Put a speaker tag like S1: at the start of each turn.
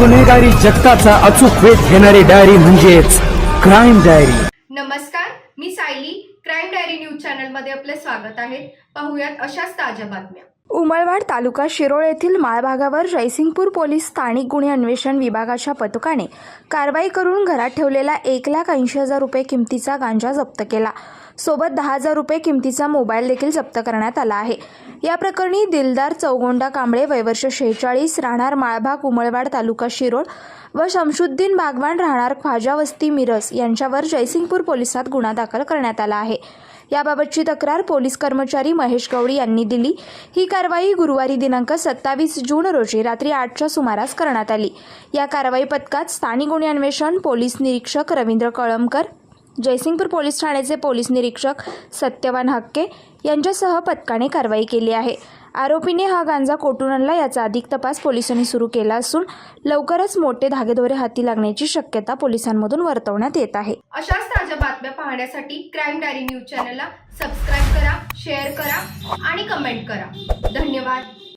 S1: गुन्हेगारी जगताचा अचूक वेध घेणारी डायरी म्हणजेच क्राईम डायरी
S2: नमस्कार मी सायली. क्राईम डायरी न्यूज चॅनलमध्ये आपले स्वागत आहे. पाहुयात अशाच ताज्या बातम्या.
S3: उमळवाड तालुका शिरोळ येथील माळभागावर जयसिंगपूर पोलीस स्थानिक गुन्हे अन्वेषण विभागाच्या पथकाने कारवाई करून घरात ठेवलेला एक लाख ऐंशी हजार रुपये किमतीचा गांजा जप्त केला. सोबत दहा हजार रुपये किमतीचा मोबाईल देखील जप्त करण्यात आला आहे. या प्रकरणी दिलदार चौगोंडा कांबळे वयवर्ष शेहेचाळीस राहणार माळभाग उमळवाड तालुका शिरोळ व शमशुद्दीन बागवान राहणार ख्वाजा वस्ती मिरस यांच्यावर जयसिंगपूर पोलिसात गुन्हा दाखल करण्यात आला आहे. याबाबतची तक्रार पोलीस कर्मचारी महेश गवळी यांनी दिली. ही कारवाई गुरुवारी दिनांक सत्तावीस जून रोजी रात्री आठच्या सुमारास करण्यात आली. या कारवाई पथकात स्थानिक गुन्हे अन्वेषण पोलीस निरीक्षक रवींद्र कळमकर जयसिंगपूर पोलीस ठाण्याचे पोलीस निरीक्षक सत्यवान हक्के यांच्यासह पथकाने कारवाई केली आहे. आरोपीने हा गांजा कोठून आणला याचा अधिक तपास पोलिसांनी सुरू केला असून लवकरच मोठे धागेदोरे हाती लागण्याची शक्यता पोलिसांमधून वर्तवण्यात येत आहे.
S2: अशाच ताज्या बातम्या पाहण्यासाठी क्राईम डायरी न्यूज चॅनलला सबस्क्राईब करा शेअर करा आणि कमेंट करा. धन्यवाद.